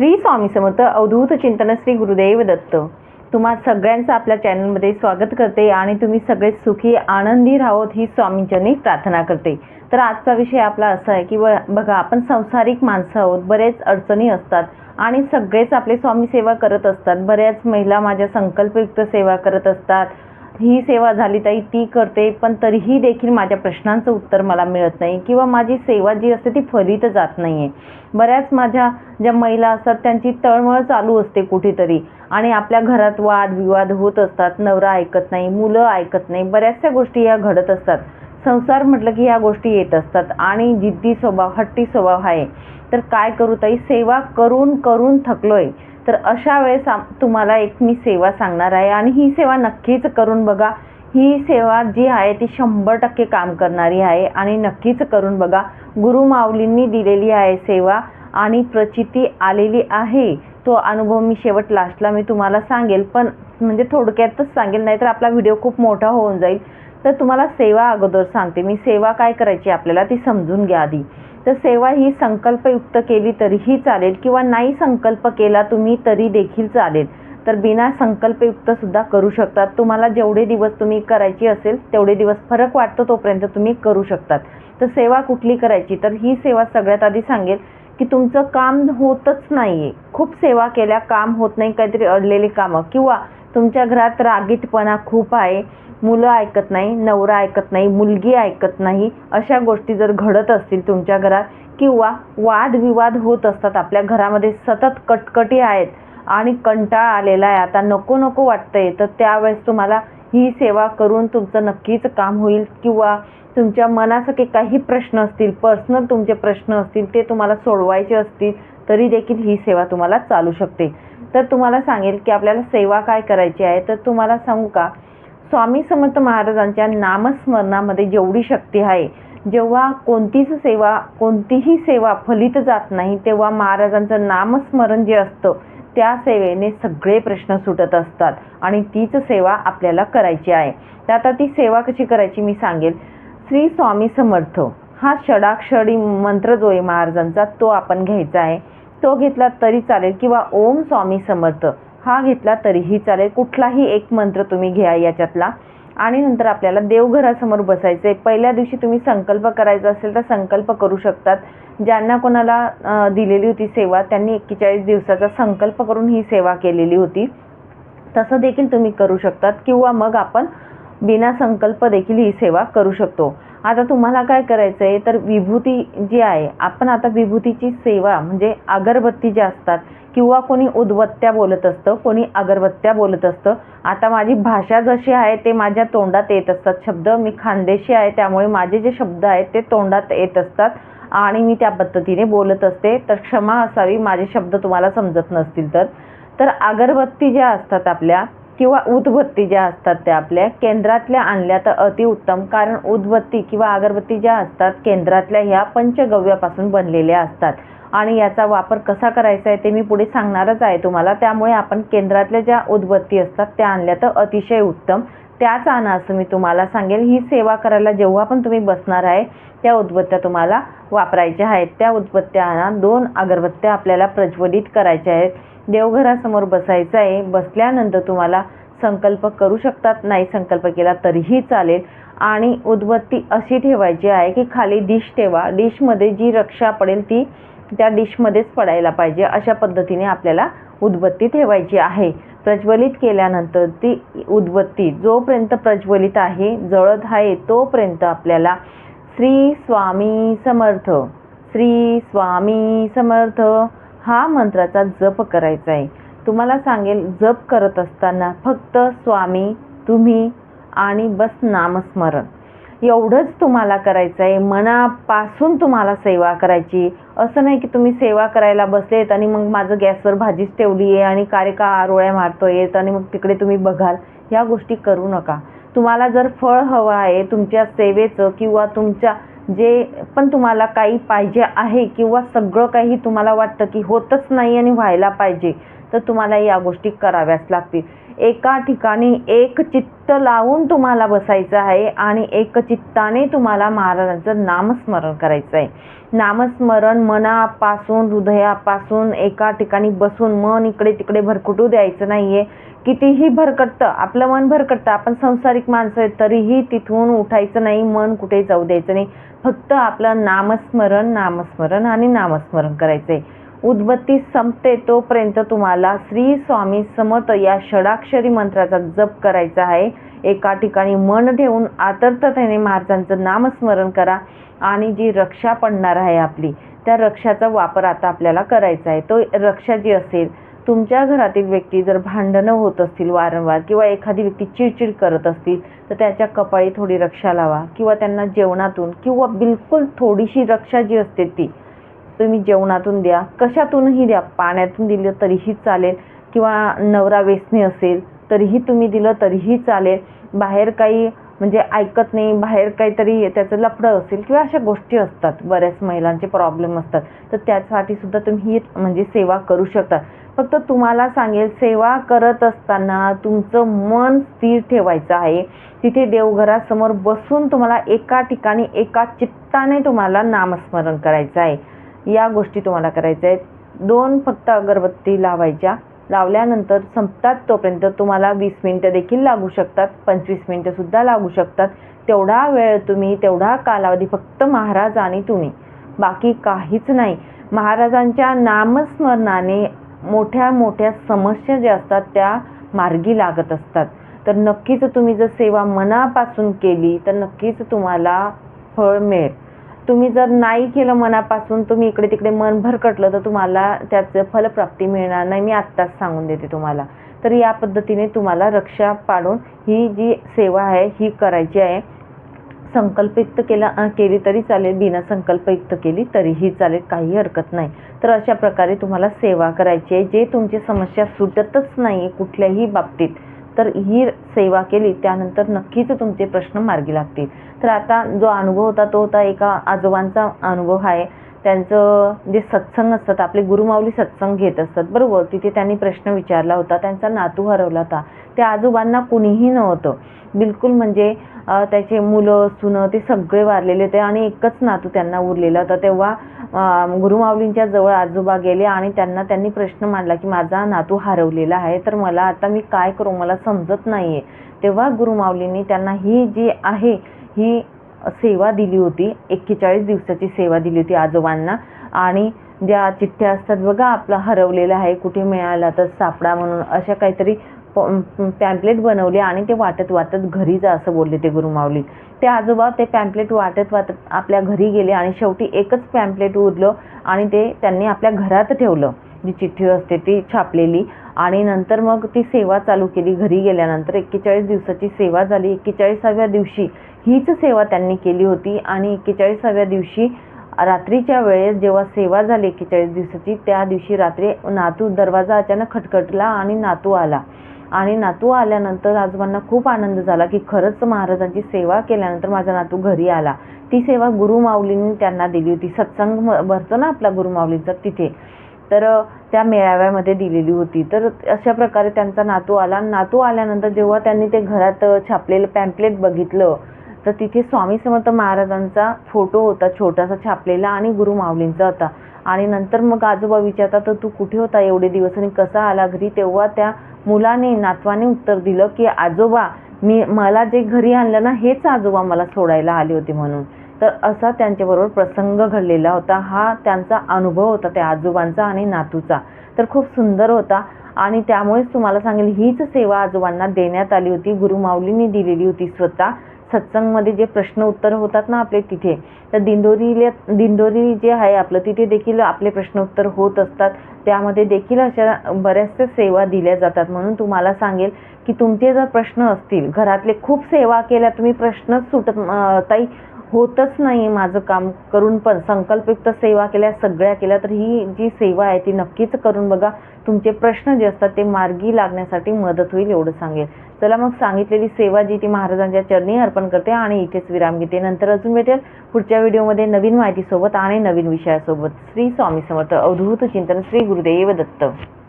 श्री स्वामी समर्थ अवधूत चिंतन श्री गुरुदेव दत्त. तुम्हा सगळ्यांचं आपल्या चॅनलमध्ये स्वागत करते आणि तुम्ही सगळे सुखी आनंदी राहोत ही स्वामींच्यानी प्रार्थना करते. तर आजचा विषय आपला असा आहे की ब बघा आपण संसारिक माणसं आहोत बरेच अडचणी असतात आणि सगळेच आपले स्वामी सेवा करत असतात. बऱ्याच महिला माझ्या संकल्पयुक्त सेवा करत असतात. ही सेवा झाली ताई ती करते पण तरीही देखील माझ्या प्रश्नांचं उत्तर मला मिळत नाही किंवा माझी सेवा जी असते ती फलित जात नाही आहे बऱ्याच माझ्या ज्या महिला असतात त्यांची तळमळ चालू असते कुठेतरी आणि आपल्या घरात वाद विवाद होत असतात नवरा ऐकत नाही मुलं ऐकत नाही बऱ्याचशा गोष्टी या घडत असतात. संसार म्हटलं की ह्या गोष्टी येत असतात. आणि जिद्दी स्वभाव हट्टी स्वभाव आहे. तर काय करू ताई? सेवा करून करून थकलोय. तर अशा वेळेस आम तुम्हाला एक मी सेवा सांगणार आहे. आणि ही सेवा नक्कीच करून बघा. ही सेवा जी आहे ती शंभर टक्के काम करणारी आहे. आणि नक्कीच करून बघा. गुरु माऊलींनी दिलेली आहे सेवा. आणि प्रचिती आलेली आहे. तो अनुभव मी शेवट लास्टला मी तुम्हाला सांगेल. पण म्हणजे थोडक्यातच सांगेल. नाहीतर आपला व्हिडिओ खूप मोठा होऊन जाईल. तर तुम्हाला सेवा अगोदर सांगते. मी सेवा काय करायची आपल्याला ती समजून घ्या आधी. तर सेवा ही संकल्पयुक्त केली तरीही चालेल किंवा नाही संकल्प केला तुम्ही तरी देखील चालेल. तर बिना संकल्पयुक्त सुद्धा करू शकतात. तुम्हाला जेवढे दिवस तुम्ही करायची असेल तेवढे दिवस फरक वाटतो तोपर्यंत तुम्ही करू शकतात. तर सेवा कुठली करायची? तर ही सेवा सगळ्यात आधी सांगेल की तुमचं काम होतच नाही आहे खूप सेवा केल्या काम होत नाही काहीतरी अडलेली कामं किंवा तुमच्या घरात रागीटपणा खूप आहे. मुलं ऐकत नाही नवरा ऐकत नाही मुलगी ऐकत नाही. अशा गोष्टी जर घडत असतील तुमच्या घरात किंवा वादविवाद होत असतात आपल्या घरामध्ये सतत कटकटी आहेत आणि कंटाळा आलेला आहे. आता नको नको वाटतंय. तर त्यावेळेस तुम्हाला ही सेवा करून तुमचं नक्कीच काम होईल किंवा तुमच्या मनासारखे काही प्रश्न असतील पर्सनल तुमचे प्रश्न असतील ते तुम्हाला सोडवायचे असतील तरी देखील ही सेवा तुम्हाला चालू शकते. तर तुम्हाला सांगेल की आपल्याला सेवा काय करायची आहे. तर तुम्हाला सांगू का? स्वामी समर्थ महाराजांच्या नामस्मरणामध्ये जेवढी शक्ती आहे जेव्हा कोणतीच सेवा कोणतीही सेवा फलित जात नाही तेव्हा महाराजांचं नामस्मरण जे असतं त्या सेवेने सगळे प्रश्न सुटत असतात आणि तीच सेवा आपल्याला करायची आहे. तर आता ती सेवा कशी करायची मी सांगेल. श्री स्वामी समर्थ हा षडाक्षरी मंत्र जो आहे महाराजांचा तो आपण घ्यायचा आहे. तो घेतला तरी चालेल किंवा ओम स्वामी समर्थ हा घेतला तरीही चालेल. कुठलाही एक मंत्र तुम्ही घ्या याच्यातला. आणि नंतर आपल्याला देवघरासमोर बसायचं आहे पहिल्या दिवशी तुम्ही संकल्प करायचा असेल तर संकल्प करू शकतात. ज्यांना कोणाला दिलेली होती सेवा त्यांनी एक्केचाळीस दिवसाचा संकल्प करून ही सेवा केलेली होती. तसं देखील तुम्ही करू शकतात. किंवा मग आपण बिना संकल्प देखील ही सेवा करू शकतो. आता तुम्हाला काय करायचं आहे तर विभूती जी आहे आपण आता विभूतीची सेवा म्हणजे अगरबत्ती ज्या असतात किंवा कोणी उदबत्त्या बोलत असतं कोणी अगरबत्त्या बोलत असतं. आता माझी भाषा जशी आहे ते माझ्या तोंडात येत असतात. शब्द मी खानदेशी आहे त्यामुळे माझे जे शब्द आहेत ते तोंडात येत असतात आणि मी त्या पद्धतीने बोलत असते. तर क्षमा असावी माझे शब्द तुम्हाला समजत नसतील तर. तर अगरबत्ती ज्या असतात आपल्या किंवा उदबत्ती ज्या असतात त्या आपल्या केंद्रातल्या आणल्या तर अतिउत्तम. कारण उदबत्ती किंवा अगरबत्ती ज्या असतात केंद्रातल्या ह्या पंचगव्यापासून बनलेल्या असतात. आणि याचा वापर कसा करायचा आहे ते मी पुढे सांगणारच आहे तुम्हाला. त्यामुळे आपण केंद्रातल्या ज्या उदबत्ती असतात त्या आणल्या तर अतिशय उत्तम. त्याच आणा असं मी तुम्हाला सांगेल. ही सेवा करायला जेव्हा पण तुम्ही बसणार आहे त्या उदबत्त्या तुम्हाला वापरायच्या आहेत. त्या उदबत्त्या आणा. दोन अगरबत्त्या आपल्याला प्रज्वलित करायच्या आहेत. देवघरासमोर बसायचं आहे. बसल्यानंतर तुम्हाला संकल्प करू शकतात. नाही संकल्प केला तरीही चालेल. आणि उदबत्ती अशी ठेवायची आहे की खाली डिश ठेवा. डिशमध्ये जी रक्षा पडेल ती त्या डिशमध्येच पडायला पाहिजे. अशा पद्धतीने आपल्याला उदबत्ती ठेवायची आहे. प्रज्वलित केल्यानंतर ती उदबत्ती जोपर्यंत प्रज्वलित आहे जळत आहे तोपर्यंत आपल्याला श्री स्वामी समर्थ श्री स्वामी समर्थ हा मंत्राचा जप करायचा आहे. तुम्हाला सांगेल जप करत असताना फक्त स्वामी तुम्ही आणि बस नामस्मरण. एवढंच तुम्हाला करायचं आहे. मनापासून तुम्हाला सेवा करायची. असं नाही की तुम्ही सेवा करायला बसलेत आणि मग माझं गॅसवर भाजीच ठेवली आहे आणि कार्य का आरोळ्या मारतो येत आणि मग तिकडे तुम्ही बघाल. ह्या गोष्टी करू नका. तुम्हाला जर फळ हवं आहे तुमच्या सेवेचं किंवा तुमच्या जे पण तुम्हाला काही पाहिजे आहे किंवा सगळं काही तुम्हाला वाटतं की होतच नाही आणि व्हायला पाहिजे तर तुम्हाला या गोष्टी कराव्याच लागतील. एका ठिकाणी एक चित्त लावून तुम्हाला बसायचं आहे आणि एक चित्ताने तुम्हाला महाराजांचं नामस्मरण करायचं आहे. नामस्मरण मनापासून हृदयापासून एका ठिकाणी बसून मन इकडे तिकडे भरकटू द्यायचं नाही आहे कितीही भरकटतं आपलं मन भरकटतं आपण संसारिक माणसं आहे तरीही तिथून उठायचं नाही मन कुठे जाऊ द्यायचं नाही. फक्त आपलं नामस्मरण नामस्मरण आणि नामस्मरण करायचं आहे उद्बत्ती संपते तोपर्यंत तुम्हाला श्री स्वामी समत या षडाक्षरी मंत्राचा जप करायचा आहे. एका ठिकाणी मन ठेवून आतर्थतेने महाराजांचं नामस्मरण करा आणि जी रक्षा पडणार आहे आपली त्या रक्षाचा वापर आता आपल्याला करायचा आहे. तो रक्षा जी असेल तुमच्या घरातील व्यक्ती जर भांडणं होत असतील वारंवार किंवा एखादी व्यक्ती चिडचिड करत असतील तर त्याच्या कपाळी थोडी रक्षा लावा किंवा त्यांना जेवणातून किंवा बिलकुल थोडीशी रक्षा जी असते ती तुम्ही जेवणातून द्या. कशातूनही द्या. पाण्यातून दिलं तरीही चालेल किंवा नवरा वेसणी असेल तरीही तुम्ही दिलं तरीही चालेल. बाहेर काही म्हणजे ऐकत नाही बाहेर काहीतरी त्याचं लफडं असेल किंवा अशा गोष्टी असतात. बऱ्याच महिलांचे प्रॉब्लेम असतात. तर त्यासाठी सुद्धा तुम्ही ही म्हणजे सेवा करू शकता. फक्त तुम्हाला सांगेल सेवा करत असताना तुमचं मन स्थिर ठेवायचं आहे. तिथे देवघरासमोर बसून तुम्हाला एका ठिकाणी एका चित्ताने तुम्हाला नामस्मरण करायचं आहे. या गोष्टी तुम्हाला करायच्या आहेत. दोन फक्त अगरबत्ती लावायच्या. लावल्यानंतर संपतात तोपर्यंत तुम्हाला वीस मिनटं देखील लागू शकतात. पंचवीस मिनटंसुद्धा लागू शकतात. तेवढा वेळ तुम्ही तेवढा कालावधी फक्त महाराज आणि तुम्ही. बाकी काहीच नाही. महाराजांच्या नामस्मरणाने मोठ्या मोठ्या समस्या ज्या असतात त्या मार्गी लागत असतात. तर नक्कीच तुम्ही जर सेवा मनापासून केली तर नक्कीच तुम्हाला फळ मिळेल. तुम्ही जर नाही केलं मनापासून तुम्ही इकडे तिकडे मन भरकटलं तर तुम्हाला त्याचं फलप्राप्ती मिळणार नाही. मी आत्ताच सांगून देते तुम्हाला. तर या पद्धतीने तुम्हाला रक्षा पाडून ही जी सेवा आहे ही करायची आहे. संकल्पयुक्त केला केली तरी चालेल बिना संकल्पयुक्त केली तरीही चालेल काही हरकत नाही. तर अशा प्रकारे तुम्हाला सेवा करायची आहे. जे तुमची समस्या सुटतच नाही कुठल्याही बाबतीत तर ही सेवा केली त्यानंतर नक्कीच तुमचे प्रश्न मार्गी लागतील. तर आता जो अनुभव होता तो होता एका आजोबांचा अनुभव आहे. त्यांचं जे सत्संग असतात आपले गुरुमाऊली सत्संग घेत असतात बरोबर? तिथे त्यांनी प्रश्न विचारला होता त्यांचा नातू हरवला होता. त्या आजोबांना कुणीही नव्हतं. बिलकुल म्हणजे त्याचे मुलं सुनं ते सगळे वारलेले होते आणि एकच नातू त्यांना उरलेला होता. तेव्हा गुरुमाऊलींच्या जवळ आजोबा गेले आणि त्यांना त्यांनी प्रश्न मांडला की माझा नातू हरवलेला आहे तर मला आता मी काय करू? मला समजत नाही आहे तेव्हा गुरुमाऊलींनी त्यांना ही जी आहे ही सेवा दिली होती एक्केचाळीस दिवसाची सेवा दिली होती आजोबांना. आणि ज्या चिठ्ठ्या असतात बघा आपला हरवलेला आहे कुठे मिळाला तर सापडा म्हणून अशा काहीतरी पॅम्पलेट बनवले आणि ते वाटत वाटत घरी जा असं बोलले ते गुरुमाऊली ते आजोबा ते पॅम्पलेट वाटत वाटत आपल्या घरी गेले आणि शेवटी एकच पॅम्पलेट उरलं आणि ते त्यांनी आपल्या घरात ठेवलं. जी चिठ्ठी असते ती छापलेली आणि नंतर मग ती सेवा चालू केली. घरी गेल्यानंतर एक्केचाळीस दिवसाची सेवा झाली. एक्केचाळीसाव्या दिवशी हीच सेवा त्यांनी केली होती आणि एक्केचाळीसाव्या दिवशी रात्रीच्या वेळेस जेव्हा सेवा झाली एक्केचाळीस दिवसाची त्या दिवशी रात्री नातू दरवाजा अचानक खटखटला आणि नातू आला. आणि नातू आल्यानंतर आजोबांना खूप आनंद झाला की खरंच महाराजांची सेवा केल्यानंतर माझा नातू घरी आला. ती सेवा गुरुमाऊलींनी त्यांना दिली होती. सत्संग भरतो ना आपला गुरुमाऊलीचा तिथे. तर त्या मेळाव्यामध्ये दिलेली होती. तर अशा प्रकारे त्यांचा नातू आला. नातू आल्यानंतर जेव्हा त्यांनी ते घरात छापलेलं पॅम्पलेट बघितलं तर तिथे स्वामी समर्थ महाराजांचा फोटो होता छोटासा छापलेला आणि गुरु माऊलींचा होता. आणि नंतर मग आजोबा विचारतात तर तू कुठे होता एवढे दिवस आणि कसा आला घरी? तेव्हा त्या मुलाने नातवाने उत्तर दिलं की आजोबा मी मला जे घरी आणलं ना हेच आजोबा मला सोडायला आले होते म्हणून. तर असा त्यांच्याबरोबर प्रसंग घडलेला होता. हा त्यांचा अनुभव होता त्या आजोबांचा आणि नातूचा. तर खूप सुंदर होता. आणि त्यामुळेच तुम्हाला सांगेल हीच सेवा आजोबांना देण्यात आली होती. गुरुमाऊलींनी दिलेली होती स्वतः. सत्संगमध्ये जे प्रश्न उत्तर होतात ना आपले तिथे तर दिंडोरीला दिंडोरी जे आहे आपलं तिथे देखील आपले प्रश्न उत्तर होत असतात. त्यामध्ये देखील अशा बऱ्याचशा सेवा दिल्या जातात. म्हणून तुम्हाला सांगेल की तुमचे जर प्रश्न असतील घरातले खूप सेवा केल्या तुम्ही प्रश्नच सुटत ताई होतच नाही माझं काम करून पण. संकल्पयुक्त सेवा केल्या सगळ्या केल्या तर ही जी सेवा आहे ती नक्कीच करून बघा. तुमचे प्रश्न जे असतात ते मार्गी लागण्यासाठी मदत होईल एवढं सांगेल. चला मग सांगितलेली सेवा जी ती महाराजांच्या चरणी अर्पण करते आणि इथेच विराम घेते. नंतर अजून भेटेल पुढच्या व्हिडिओमध्ये नवीन माहितीसोबत आणि नवीन विषयासोबत. श्री स्वामी समर्थ. अवधूत चिंतन श्री गुरुदेव दत्त.